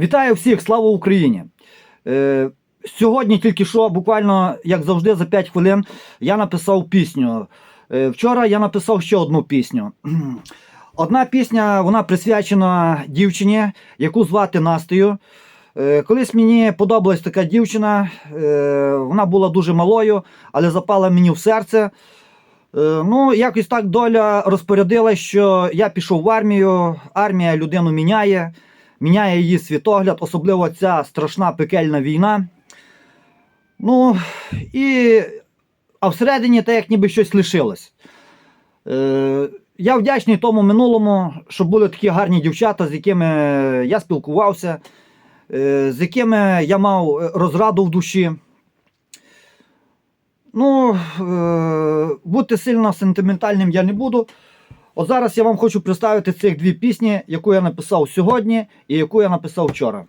Вітаю всіх, слава Україні! Е, сьогодні тільки що, буквально, як завжди, за 5 хвилин я написав пісню. Е, вчора я написав ще одну пісню. Одна пісня вона присвячена дівчині, яку звати Настею. Е, колись мені подобалась така дівчина, е, вона була дуже малою, але запала мені в серце. Е, Ну, якось так доля розпорядила, що я пішов в армію. Армія людину міняє, міняє її світогляд, особливо ця страшна пекельна війна. Ну, і... А всередині те, як ніби щось лишилось. Е, я вдячний тому минулому, що були такі гарні дівчата, з якими я спілкувався, е, з якими я мав е, розраду в душі. Ну, е, бути сильно сентиментальним я не буду. От зараз я вам хочу представити цих дві пісні, яку я написав сьогодні і яку я написав вчора.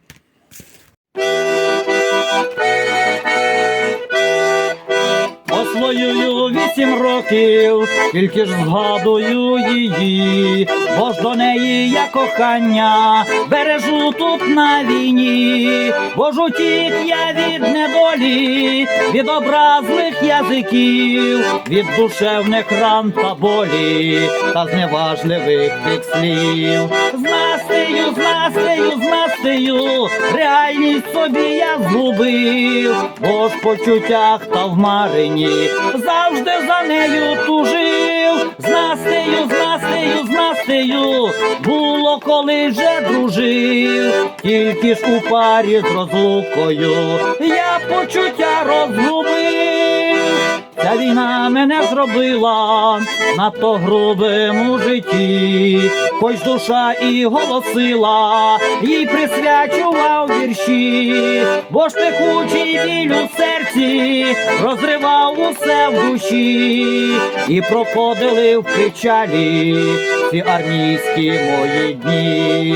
Вісім років, тільки ж згадую її, бо ж до неї я кохання бережу тут на війні, бо ж утік я від недолі, від образливих язиків, від душевних ран та болі, та зневажливих тих слів. З Настею, з Настею, з Настею, реальність собі я згубив, бо ж почуттях та в марині завжди за нею тужив. З Настею, з Настею, з Настею було коли вже дружив, тільки ж у парі з розлукою я почуття розгубив. Ця війна мене зробила надто грубим у житті, хоч душа і голосила, їй присвячував вірші, бо ж текучий біль у серці розривав усе в душі, і проходили в печалі ці армійські мої дні.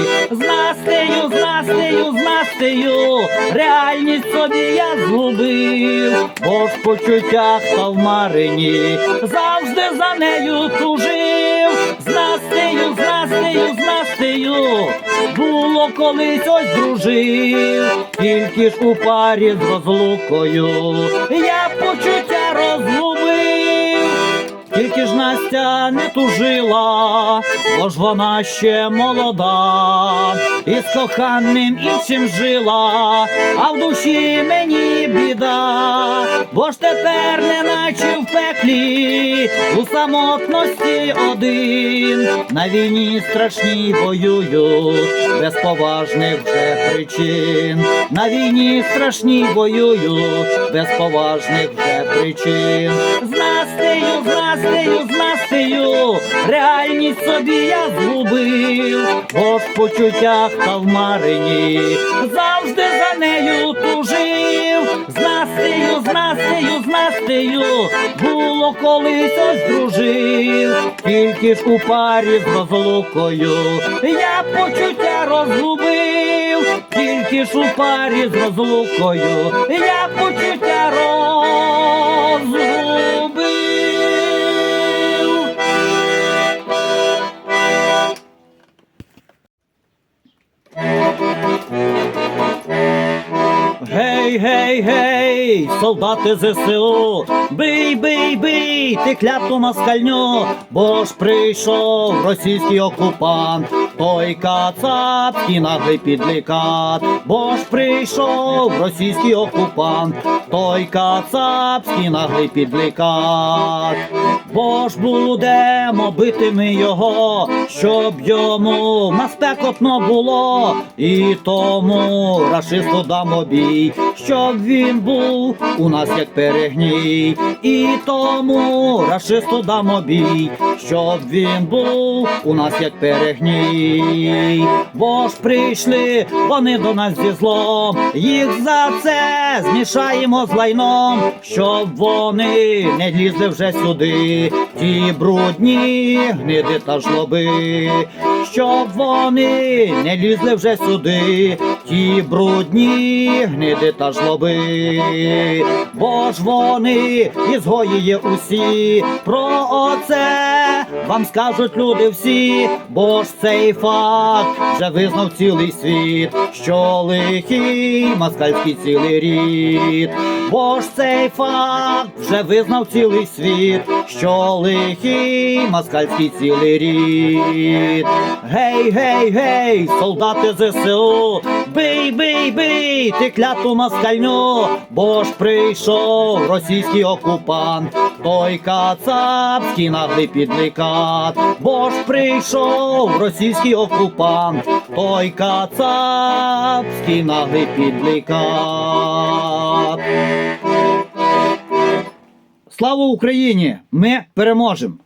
Настею, з Настею, з Настею, реальність собі я згубив, бо в почуттях та в марині завжди за нею тужив. З Настею, з Настею, з Настею було колись ось дружив, тільки ж у парі з розлукою я Тільки ж Настя не тужила, бо ж вона ще молода, і з коханим іншим жила, а в душі мені біда, бо ж тепер не наче в пеклі, у самотності один, на війні страшній воюю, без поважних вже причин, на війні страшній воюю, без поважних вже причин. Настею, з Настею, реальність собі я згубив, бо в почуттях та в марині завжди за нею тужив. З Настею, з Настею, з Настею було колись ось дружив, тільки ж у парі з розлукою я почуття розгубив, тільки ж у парі з розлукою я почуття Гей, гей, гей, солдати ЗСУ, бий, бий, бий, ти кляту москальню, бо ж прийшов російський окупант, той кацапський наглий підлікат, бо ж прийшов російський окупант, той кацапський наглий підлікат, бо ж будемо бити ми його, щоб йому на спекотно було, і тому рашисту дамо бій, щоб він був у нас як перегній, і тому рашисту дамо бій, щоб він був у нас як перегній, бо ж прийшли вони до нас зі злом, їх за це змішаємо з лайном, щоб вони не лізли вже сюди, ті брудні гниди та жлоби, щоб вони не лізли вже сюди, ті брудні гниди та жлоби, бо ж вони ізгої є усі, про оце вам скажуть люди всі, бо ж цей факт вже визнав цілий світ, що лихий москальський цілий рід. Бо ж цей факт вже визнав цілий світ, що лихий москальський цілий рід. Гей, гей, гей, солдати ЗСУ, бий, бий, бий, ти кляту москальню, бо ж прийшов російський окупант, той кацапський наглий підликат, бо ж прийшов російський окупант, той кацапський наглий підликат. Слава Україні! Ми переможемо!